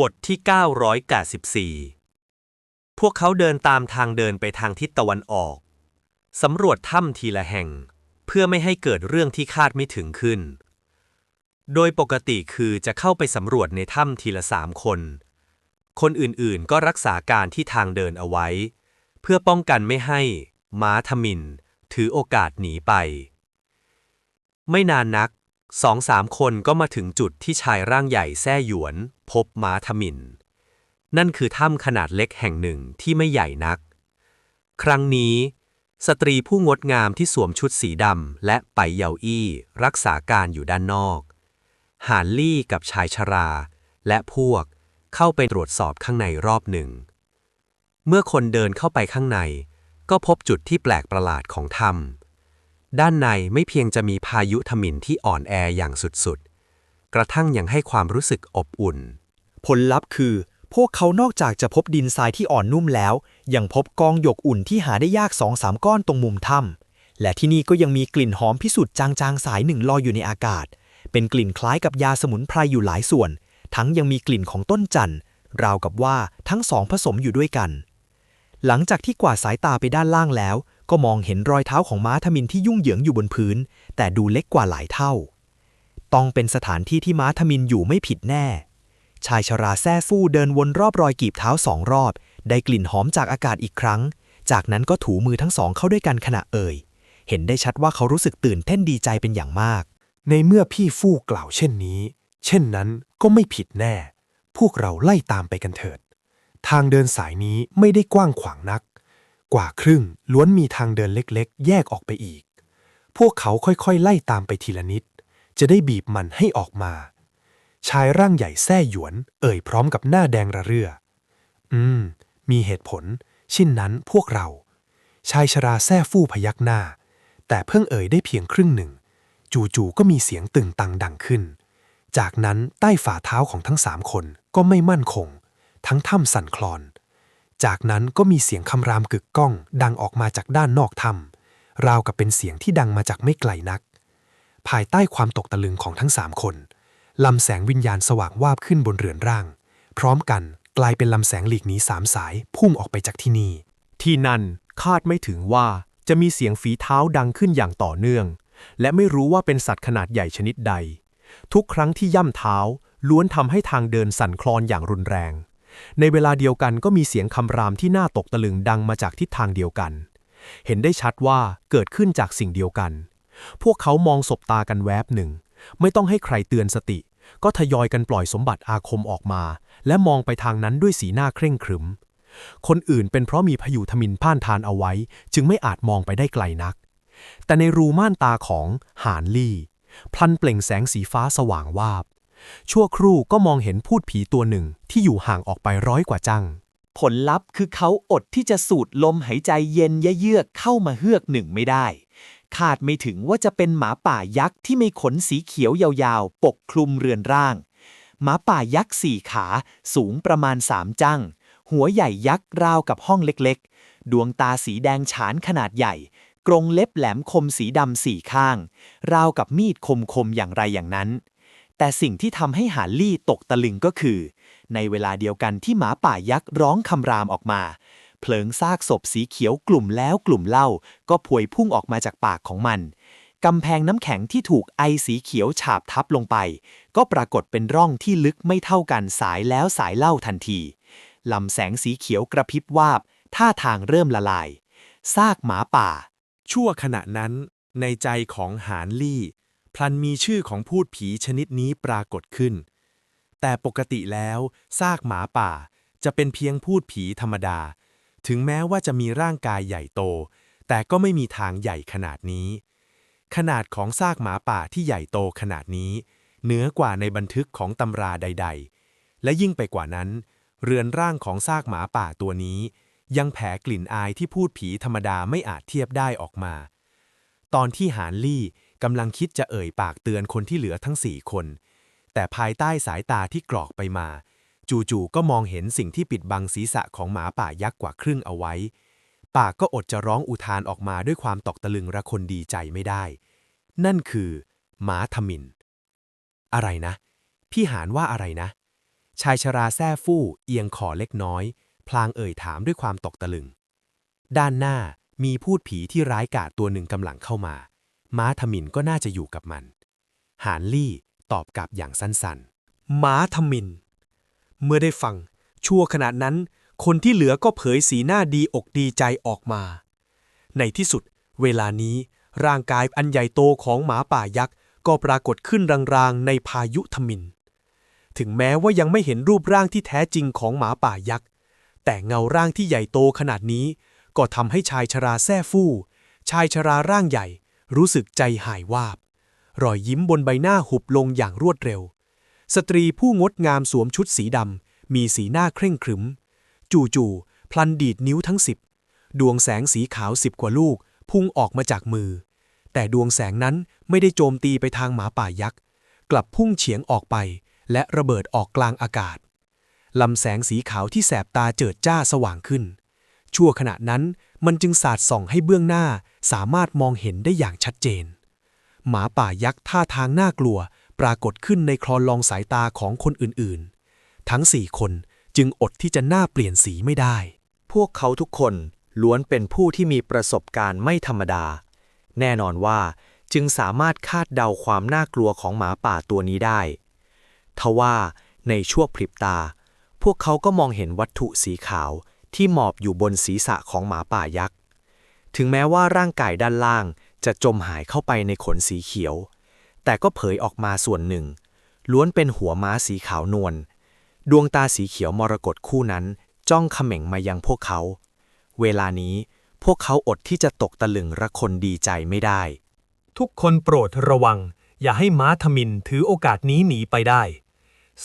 บทที่ 984 พวกเขาเดินตามทางเดินไปทางทิศตะวันออก สำรวจถ้ำทีละแห่ง เพื่อไม่ให้เกิดเรื่องที่คาดไม่ถึงขึ้น โดยปกติคือจะเข้าไปสำรวจในถ้ำทีละสามคน คนอื่นๆก็รักษาการที่ทางเดินเอาไว้ เพื่อป้องกันไม่ให้ ม้าทมิน ถือโอกาสหนีไป ไม่นานนักสองสามคนก็มาถึงจุดที่ชายร่างใหญ่แซ่หยวน พบม้าทมินนั่นคือถ้ำขนาดเล็กแห่งหนึ่งที่ไม่ใหญ่นัก ครั้งนี้ สตรีผู้งดงามที่สวมชุดสีดำและไปเยาอี้รักษาการอยู่ด้านนอก หานลี่กับชายชรา และพวกเข้าไปตรวจสอบข้างในรอบหนึ่ง เมื่อคนเดินเข้าไปข้างใน ก็พบจุดที่แปลกประหลาดของถ้ำด้านในไม่เพียงจะมีพายุทมินที่อ่อนแออย่างสุดๆ กระทั่งยังให้ความรู้สึกอบอุ่น ผลลัพธ์คือ พวกเขานอกจากจะพบดินทรายที่อ่อนนุ่มแล้ว ยังพบกองหยกอุ่นที่หาได้ยากสองสามก้อนตรงมุมถ้ำและที่นี่ก็ยังมีกลิ่นหอมพิสุทธิ์จางๆ สายหนึ่งลอยอยู่ในอากาศ เป็นกลิ่นคล้ายกับยาสมุนไพรอยู่หลายส่วน ทั้งยังมีกลิ่นของต้นจันทร์ราวกับว่าทั้งสองผสมอยู่ด้วยกัน หลังจากที่กวาดสายตาไปด้านล่างแล้ว ก็มองเห็นรอยเท้าของม้าทมินที่ยุ่งเหยิงอยู่บนพื้น แต่ดูเล็กกว่าหลายเท่า ต้องเป็นสถานที่ที่ม้าทมินอยู่ไม่ผิดแน่ ชายชราแซ่ฟู่เดินวนรอบรอยกีบเท้าสองรอบ ได้กลิ่นหอมจากอากาศอีกครั้ง จากนั้นก็ถูมือทั้งสองเข้าด้วยกันขณะเอ่ย เห็นได้ชัดว่าเขารู้สึกตื่นเต้นดีใจเป็นอย่างมาก ในเมื่อพี่ฟู่กล่าวเช่นนี้ เช่นนั้นก็ไม่ผิดแน่ พวกเราไล่ตามไปกันเถิด ทางเดินสายนี้ไม่ได้กว้างขวางนัก กว่าครึ่งล้วนมีทางเดินเล็กๆ แยกออกไปอีก พวกเขาค่อยๆ ไล่ตามไปทีละนิด จะได้บีบมันให้ออกมา ชายร่างใหญ่แซ่หยวน เอ่ยพร้อมกับหน้าแดงระเรื่อ อืม มีเหตุผล ชิ้นนั้นพวกเรา ชายชราแซ่ฟู่พยักหน้า แต่เพิ่งเอ่ยได้เพียงครึ่งหนึ่ง จู่ๆก็มีเสียงตึงตังดังขึ้น จากนั้นใต้ฝ่าเท้าของทั้งสามคนก็ไม่มั่นคง ทั้งถ้ำสั่นคลอน จากนั้นก็มีเสียงคำรามกึกก้องดังออกมาจากด้านนอกถ้ำราวกับเป็นเสียงที่ดังมาจากไม่ไกลนัก ภายใต้ความตกตะลึงของทั้งสามคน ลำแสงวิญญาณสว่างวาบขึ้นบนเรือนร่าง พร้อมกันกลายเป็นลำแสงหลีกหนีสามสายพุ่งออกไปจากที่นี่ ที่นั่นคาดไม่ถึงว่าจะมีเสียงฝีเท้าดังขึ้นอย่างต่อเนื่อง และไม่รู้ว่าเป็นสัตว์ขนาดใหญ่ชนิดใด ทุกครั้งที่ย่ำเท้า ล้วนทำให้ทางเดินสั่นคลอนอย่างรุนแรง ในเวลาเดียวกันก็มีเสียงคำรามที่น่าตกตะลึงดังมาจากทิศทางเดียวกัน เห็นได้ชัดว่าเกิดขึ้นจากสิ่งเดียวกัน พวกเขามองสบตากันแวบหนึ่ง ไม่ต้องให้ใครเตือนสติ ก็ทยอยกันปล่อยสมบัติอาคมออกมา และมองไปทางนั้นด้วยสีหน้าเคร่งครึม คนอื่นเป็นเพราะมีพยุทมินพ่านทานเอาไว้ จึงไม่อาจมองไปได้ไกลนัก แต่ในรูม่านตาของหานลี่พลันเปล่งแสงสีฟ้าสว่างวาบ ชั่วครู่ก็มองเห็นพูดผีตัวหนึ่งที่อยู่ห่างออกไปร้อยกว่าจัง ผลลัพธ์คือเขาอดที่จะสูดลมหายใจเย็นเยือกเข้ามาเฮือกหนึ่งไม่ได้ คาดไม่ถึงว่าจะเป็นหมาป่ายักษ์ที่มีขนสีเขียวยาวๆ ปกคลุมเรือนร่าง หมาป่ายักษ์สี่ขา สูงประมาณสามจัง หัวใหญ่ยักษ์ราวกับห้องเล็กๆ ดวงตาสีแดงฉานขนาดใหญ่ กรงเล็บแหลมคมสีดำสี่ข้าง ราวกับมีดคมๆอย่างไรอย่างนั้น แต่สิ่งที่ทำให้หาลี่ตกตะลึงก็คือ ในเวลาเดียวกันที่หมาป่ายักษ์ร้องคำรามออกมา เพลิงซากศพสีเขียวกลุ่มแล้วกลุ่มเล่า ก็พวยพุ่งออกมาจากปากของมันกำแพงน้ำแข็งที่ถูกไอสีเขียวฉาบทับลงไป ก็ปรากฏเป็นร่องที่ลึกไม่เท่ากันสายแล้วสายเล่าทันทีลำแสงสีเขียวกระพริบวาบ ท่าทางเริ่มละลาย ซากหมาป่า ชั่วขณะนั้น ในใจของหานลี่ พลันมีชื่อของพูดผีชนิดนี้ปรากฏขึ้น แต่ปกติแล้ว ซากหมาป่าจะเป็นเพียงพูดผีธรรมดา ถึงแม้ว่าจะมีร่างกายใหญ่โต แต่ก็ไม่มีทางใหญ่ขนาดนี้ ขนาดของซากหมาป่าที่ใหญ่โตขนาดนี้ เหนือกว่าในบันทึกของตำราใด ๆ และยิ่งไปกว่านั้น เรือนร่างของซากหมาป่าตัวนี้ ยังแผ่กลิ่นอายที่พูดผีธรรมดาไม่อาจเทียบได้ออกมา ตอนที่หานลี่กำลังคิดจะเอ่ยปากเตือนคนที่เหลือทั้งสี่คน แต่ภายใต้สายตาที่กรอกไปมา จู่ๆก็มองเห็นสิ่งที่ปิดบังศีรษะของหมาป่ายักษ์กว่าครึ่งเอาไว้ ปากก็อดจะร้องอุทานออกมาด้วยความตกตะลึงระคนดีใจไม่ได้ นั่นคือ หมาทมิน อะไรนะ พี่หานว่าอะไรนะ ชายชราแซ่ฟู่เอียงคอเล็กน้อย พลางเอ่ยถามด้วยความตกตะลึง ด้านหน้ามีพูดผีที่ร้ายกาจตัวหนึ่งกำลังเข้ามา ม้าทมินก็น่าจะอยู่กับมัน หานลี่ตอบกลับอย่างสั้นๆ ม้าทมิน เมื่อได้ฟัง ชั่วขณะนั้น คนที่เหลือก็เผยสีหน้าดีอกดีใจออกมา ในที่สุด เวลานี้ ร่างกายอันใหญ่โตของหมาป่ายักษ์ก็ปรากฏขึ้นรางๆในพายุทมิน ถึงแม้ว่ายังไม่เห็นรูปร่างที่แท้จริงของหมาป่ายักษ์ แต่เงาร่างที่ใหญ่โตขนาดนี้ ก็ทำให้ชายชราแซ่ฟู่ ชายชราร่างใหญ่ รู้สึกใจหายวาบ รอยยิ้มบนใบหน้าหุบลงอย่างรวดเร็ว สตรีผู้งดงามสวมชุดสีดำ มีสีหน้าเคร่งขรึม จู่ๆพลันดีดนิ้วทั้งสิบ ดวงแสงสีขาวสิบกว่าลูก พุ่งออกมาจากมือ แต่ดวงแสงนั้นไม่ได้โจมตีไปทางหมาป่ายักษ์ กลับพุ่งเฉียงออกไป และระเบิดออกกลางอากาศลำแสงสีขาวที่แสบตาเจิดจ้าสว่างขึ้น ชั่วขณะนั้นมันจึงสาดส่องให้เบื้องหน้าสามารถมองเห็นได้อย่างชัดเจน หมาป่ายักษ์ท่าทางน่ากลัว ปรากฏขึ้นในคลอนลองสายตาของคนอื่นๆ ทั้งสี่คนจึงอดที่จะหน้าเปลี่ยนสีไม่ได้ พวกเขาทุกคนล้วนเป็นผู้ที่มีประสบการณ์ไม่ธรรมดา แน่นอนว่าจึงสามารถคาดเดาความน่ากลัวของหมาป่าตัวนี้ได้ ทว่าในช่วงพริบตา พวกเขาก็มองเห็นวัตถุสีขาวที่หมอบอยู่บนศีรษะของหมาป่ายักษ์ ถึงแม้ว่าร่างกายด้านล่างจะจมหายเข้าไปในขนสีเขียว แต่ก็เผยออกมาส่วนหนึ่ง ล้วนเป็นหัวม้าสีขาวนวล ดวงตาสีเขียวมรกตคู่นั้น จ้องเขม่งมายังพวกเขา เวลานี้พวกเขาอดที่จะตกตะลึงระคนดีใจไม่ได้ ทุกคนโปรดระวัง อย่าให้ม้าทมินถือโอกาสนี้หนีไปได้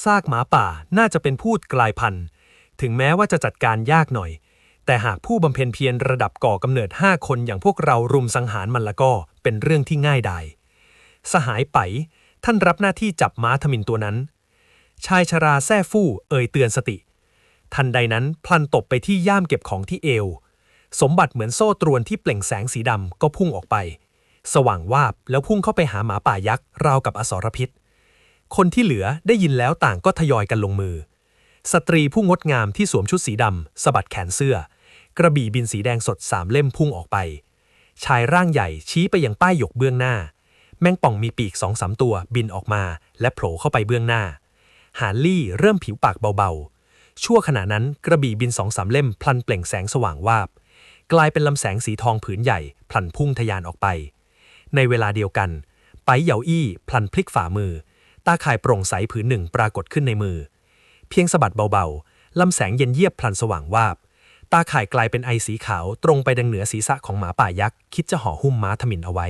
ซากหมาป่าน่าจะเป็นพูดกลายพันธุ์ ถึงแม้ว่าจะจัดการยากหน่อย แต่หากผู้บำเพ็ญเพียรระดับก่อกำเนิดห้าคนอย่างพวกเรารุมสังหารมันละก็เป็นเรื่องที่ง่ายดาย สหายไปท่านรับหน้าที่จับม้าทมินตัวนั้น ชายชราแซ่ฟู่เอ่ยเตือนสติ ทันใดนั้นพลันตบไปที่ย่ามเก็บของที่เอว สมบัติเหมือนโซ่ตรวนที่เปล่งแสงสีดำก็พุ่งออกไป สว่างวาบแล้วพุ่งเข้าไปหาหมาป่ายักษ์ราวกับอสรพิษ คนที่เหลือได้ยินแล้วต่างก็ทยอยกันลงมือ สตรีผู้งดงามที่สวมชุดสีดำสะบัดแขนเสื้อ กระบี่บินสีแดงสดสามเล่มพุ่งออกไป ชายร่างใหญ่ชี้ไปยังป้ายหยกเบื้องหน้า แมงป่องมีปีกสองสามตัวบินออกมา และโผล่เข้าไปเบื้องหน้า หาลี่เริ่มผิวปากเบาๆ ชั่วขณะนั้นกระบี่บินสองสามเล่มพลันเปล่งแสงสว่างวาบ กลายเป็นลำแสงสีทองผืนใหญ่พลันพุ่งทะยานออกไป ในเวลาเดียวกันไปเหยาอี้พลันพลิกฝ่ามือ ตาข่ายโปร่งใสผืนหนึ่งปรากฏขึ้นในมือ เพียงสะบัดเบาๆลำแสงเย็นเยียบพลันสว่างวาบ ตาข่ายกลายเป็นไอสีขาวตรงไปดังเหนือศีรษะของหมาป่ายักษ์คิดจะห่อหุ้มม้าทมินเอาไว้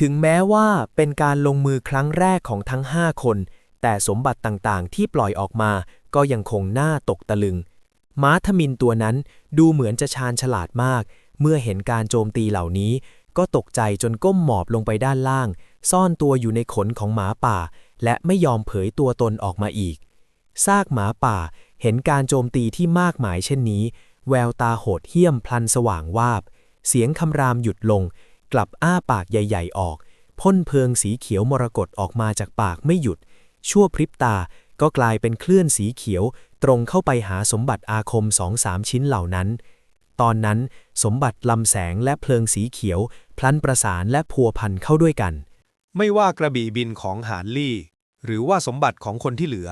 ถึงแม้ว่าเป็นการลงมือครั้งแรกของทั้งห้าคน แต่สมบัติต่างๆ ที่ปล่อยออกมาก็ยังคงน่าตกตะลึง ม้าทมินตัวนั้นดูเหมือนจะชาญฉลาดมาก เมื่อเห็นการโจมตีเหล่านี้ ก็ตกใจจนก้มหมอบลงไปด้านล่าง ซ่อนตัวอยู่ในขนของหมาป่า และไม่ยอมเผยตัวตนออกมาอีก ซากหมาป่าเห็นการโจมตีที่มากมายเช่นนี้ แววตาโหดเหี้ยมพลันสว่างวาบ เสียงคำรามหยุดลง กลับอ้าปากใหญ่ ๆ ออกพ่นเพลิงสีเขียวมรกตออกมาจากปากไม่หยุด ชั่วพริบตาก็กลายเป็นคลื่นสีเขียว ตรงเข้าไปหาสมบัติอาคมสองสามชิ้นเหล่านั้น ตอนนั้นสมบัติลำแสงและเพลิงสีเขียว พลันประสานและพัวพันเข้าด้วยกัน ไม่ว่ากระบี่บินของหานลี่ หรือว่าสมบัติของคนที่เหลือ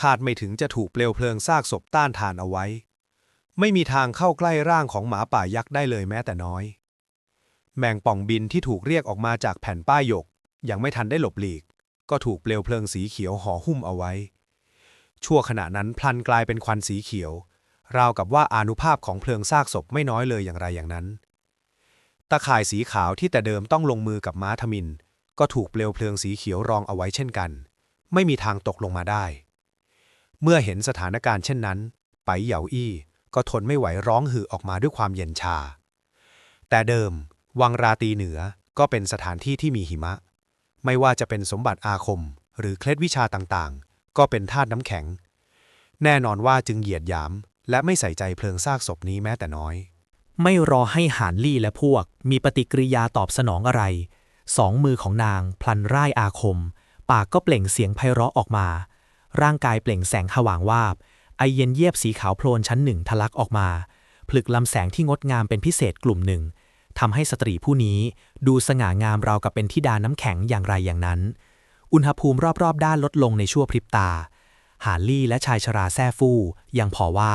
คาดไม่ถึงจะถูกเปลวเพลิงซากศพต้านทานเอาไว้ ไม่มีทางเข้าใกล้ร่างของหมาป่ายักษ์ได้เลยแม้แต่น้อย แมงป่องบินที่ถูกเรียกออกมาจากแผ่นป้ายหยก ยังไม่ทันได้หลบหลีก ก็ถูกเปลวเพลิงสีเขียวห่อหุ้มเอาไว้ ชั่วขณะนั้นพลันกลายเป็นควันสีเขียว ราวกับว่าอานุภาพของเพลิงซากศพไม่น้อยเลยอย่างไรอย่างนั้น ตะข่ายสีขาวที่แต่เดิมต้องลงมือกับม้าทมิน ก็ถูกเปลวเพลิงสีเขียวรองเอาไว้เช่นกัน ไม่มีทางตกลงมาได้ เมื่อเห็นสถานการณ์เช่นนั้น ไปเหยาอี้ก็ทนไม่ไหวร้องหือออกมาด้วยความเย็นชา แต่เดิม วังราตีเหนือก็เป็นสถานที่ที่มีหิมะ ไม่ว่าจะเป็นสมบัติอาคม หรือเคล็ดวิชาต่างๆ ก็เป็นธาตุน้ำแข็ง แน่นอนว่าจึงเหยียดหยาม และไม่ใส่ใจเพลิงซากศพนี้แม้แต่น้อย ไม่รอให้หานลี่และพวก มีปฏิกิริยาตอบสนองอะไร สองมือของนาง พลันร่ายอาคม ปากก็เปล่งเสียงไพเราะออกมา ร่างกายเปล่งแสงผวางวาบ ไอเย็นเยียบสีขาวโพลนชั้นหนึ่งทะลักออกมา ผลึกลำแสงที่งดงามเป็นพิเศษกลุ่มหนึ่ง ทำให้สตรีผู้นี้ดูสง่างามราวกับเป็นธิดาน้ำแข็งอย่างไรอย่างนั้น อุณหภูมิรอบๆ ด้านลดลงในชั่วพริบตาหาลี่และชายชราแซ่ฟู่ยังพอว่า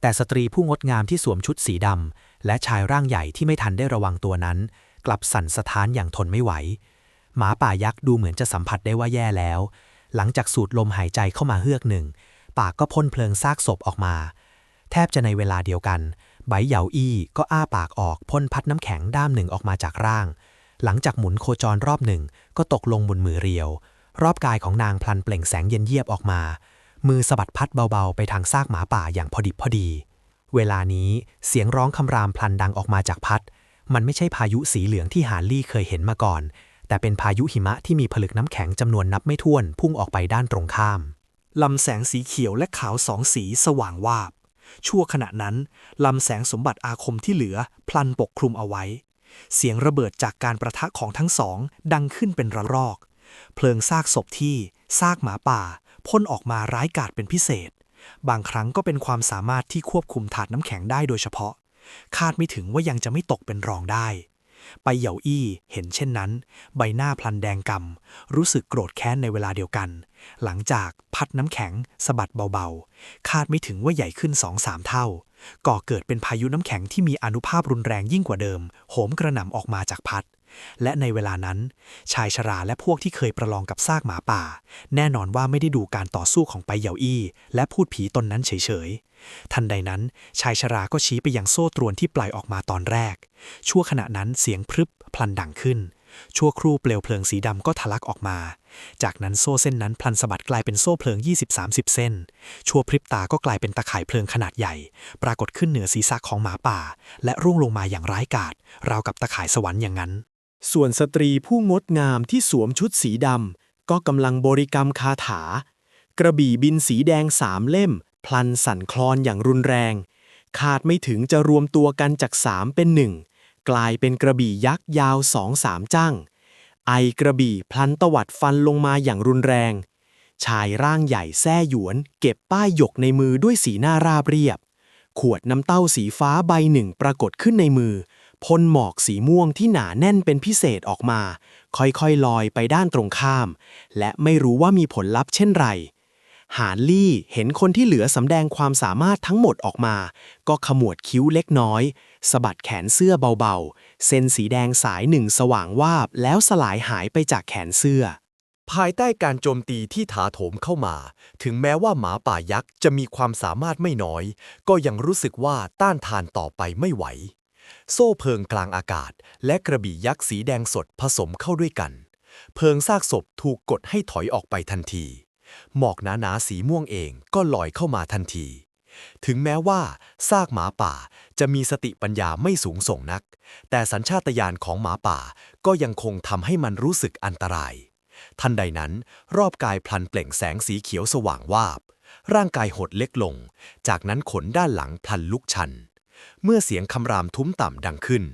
แต่สตรีผู้งดงามที่สวมชุดสีดำและชายร่างใหญ่ที่ไม่ทันได้ระวังตัวนั้น กลับสั่นสะท้านอย่างทนไม่ไหว หมาป่ายักษ์ดูเหมือนจะสัมผัสได้ว่าแย่แล้ว หลังจากสูดลมหายใจเข้ามาเฮือกหนึ่ง ปากก็พ่นเพลิงซากศพออกมา แทบจะในเวลาเดียวกัน ไบเหยาอี้ก็อ้าปากออกพ่นพัดน้ำแข็งด้ามหนึ่งออกมาจากร่าง หลังจากหมุนโคจรรอบหนึ่งก็ตกลงบนมือเรียว รอบกายของนางพลันเปล่งแสงเย็นเยียบออกมา มือสะบัดพัดเบาๆ ไปทางซากหมาป่าอย่างพอดิบพอดี เวลานี้เสียงร้องคำรามพลันดังออกมาจากพัด มันไม่ใช่พายุสีเหลืองที่ฮาร์ลี่เคยเห็นมาก่อน แต่เป็นพายุหิมะที่มีผลึกน้ำแข็งจำนวนนับไม่ถ้วนพุ่งออกไปด้านตรงข้ามลำแสงสีเขียวและขาวสองสีสว่างวาบ ชั่วขณะนั้นลำแสงสมบัติอาคมที่เหลือ พลันปกคลุมเอาไว้ เสียงระเบิดจากการประทะของทั้งสอง ดังขึ้นเป็นระลอก เพลิงซากศพที่ซากหมาป่าพ่นออกมาร้ายกาจเป็นพิเศษ บางครั้งก็เป็นความสามารถที่ควบคุมถาดน้ำแข็งได้โดยเฉพาะ คาดไม่ถึงว่ายังจะไม่ตกเป็นรองได้ ไปเหยาอี้เห็นเช่นนั้น ใบหน้าพลันแดงกำรู้สึกโกรธแค้นในเวลาเดียวกัน หลังจากพัดน้ำแข็งสะบัดเบาๆ คาดไม่ถึงว่าใหญ่ขึ้นสองสามเท่า ก่อเกิดเป็นพายุน้ำแข็งที่มีอนุภาพรุนแรงยิ่งกว่าเดิม โหมกระหน่ำออกมาจากพัด และในเวลานั้น ชายชราและพวกที่เคยประลองกับซากหมาป่า แน่นอนว่าไม่ได้ดูการต่อสู้ของไปเหยาอี้ และพูดผีตนนั้นเฉยๆ ทันใดนั้น ชายชราก็ชี้ไปยังโซ่ตรวนที่ปล่อยออกมาตอนแรก ชั่วขณะนั้นเสียงพรึบพลันดังขึ้น ชั่วครู่เปลวเพลิงสีดำก็ทะลักออกมา จากนั้นโซ่เส้นนั้นพลันสะบัดกลายเป็นโซ่เพลิง 20-30 เส้น ชั่วพริบตาก็กลายเป็นตะข่ายเพลิงขนาดใหญ่ ปรากฏขึ้นเหนือศีรษะของหมาป่า และร่วงลงมาอย่างร้ายกาจราวกับตะข่ายสวรรค์อย่างนั้น ส่วนสตรีผู้งดงามที่สวมชุดสีดำก็กำลังบริกรรมคาถา กระบี่บินสีแดงสามเล่ม พลันสั่นคลอนอย่างรุนแรงคาดไม่ถึงจะรวมตัวกันจากสามเป็นหนึ่งกลายเป็นกระบี่ยักษ์ยาวสองสามจั่งไอกระบี่พลันตวัดฟันลงมาอย่างรุนแรง ชายร่างใหญ่แซ่หยวน เก็บป้ายหยกในมือด้วยสีหน้าราบเรียบ ขวดน้ำเต้าสีฟ้าใบหนึ่งปรากฏขึ้นในมือ พ่นหมอกสีม่วงที่หนาแน่นเป็นพิเศษออกมา ค่อยๆลอยไปด้านตรงข้าม และไม่รู้ว่ามีผลลัพธ์เช่นไร หานลี่เห็นคนที่เหลือสำแดงความสามารถทั้งหมดออกมา ก็ขมวดคิ้วเล็กน้อยสะบัดแขนเสื้อเบาๆ เส้นสีแดงสายหนึ่งสว่างวาบแล้วสลายหายไปจากแขนเสื้อ ภายใต้การโจมตีที่ถาโถมเข้ามา ถึงแม้ว่าหมาป่ายักษ์จะมีความสามารถไม่น้อย ก็ยังรู้สึกว่าต้านทานต่อไปไม่ไหว โซ่เพลิงกลางอากาศ และกระบี่ยักษ์สีแดงสดผสมเข้าด้วยกัน เพลิงซากศพถูกกดให้ถอยออกไปทันที หมอกหนาๆสีม่วงเองก็ลอยเข้ามาทันที ถึงแม้ว่าซากหมาป่าจะมีสติปัญญาไม่สูงส่งนัก แต่สัญชาตญาณของหมาป่าก็ยังคงทำให้มันรู้สึกอันตราย ทันใดนั้น รอบกายพลันเปล่งแสงสีเขียวสว่างวาบร่างกายหดเล็กลง จากนั้นขนด้านหลังพลันลุกชัน เมื่อเสียงคำรามทุ้มต่ำดังขึ้น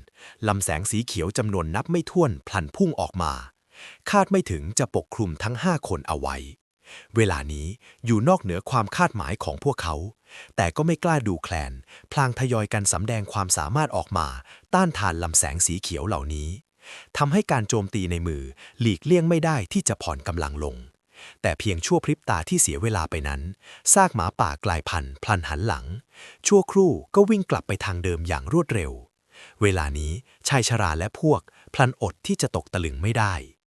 ลำแสงสีเขียวจำนวนนับไม่ถ้วนพลันพุ่งออกมา คาดไม่ถึงจะปกคลุมทั้งห้าคนเอาไว้ เวลานี้อยู่นอกเหนือความคาดหมายของพวกเขา แต่ก็ไม่กล้าดูแคลน พลางทยอยกันสำแดงความสามารถออกมา ต้านทานลำแสงสีเขียวเหล่านี้ทำให้การโจมตีในมือหลีกเลี่ยงไม่ได้ที่จะผ่อนกำลังลง แต่เพียงชั่วพริบตาที่เสียเวลาไปนั้น ซากหมาป่ากลายพันธุ์พลันหันหลัง ชั่วครู่ก็วิ่งกลับไปทางเดิมอย่างรวดเร็ว เวลานี้ชายชราและพวกพลันอดที่จะตกตะลึงไม่ได้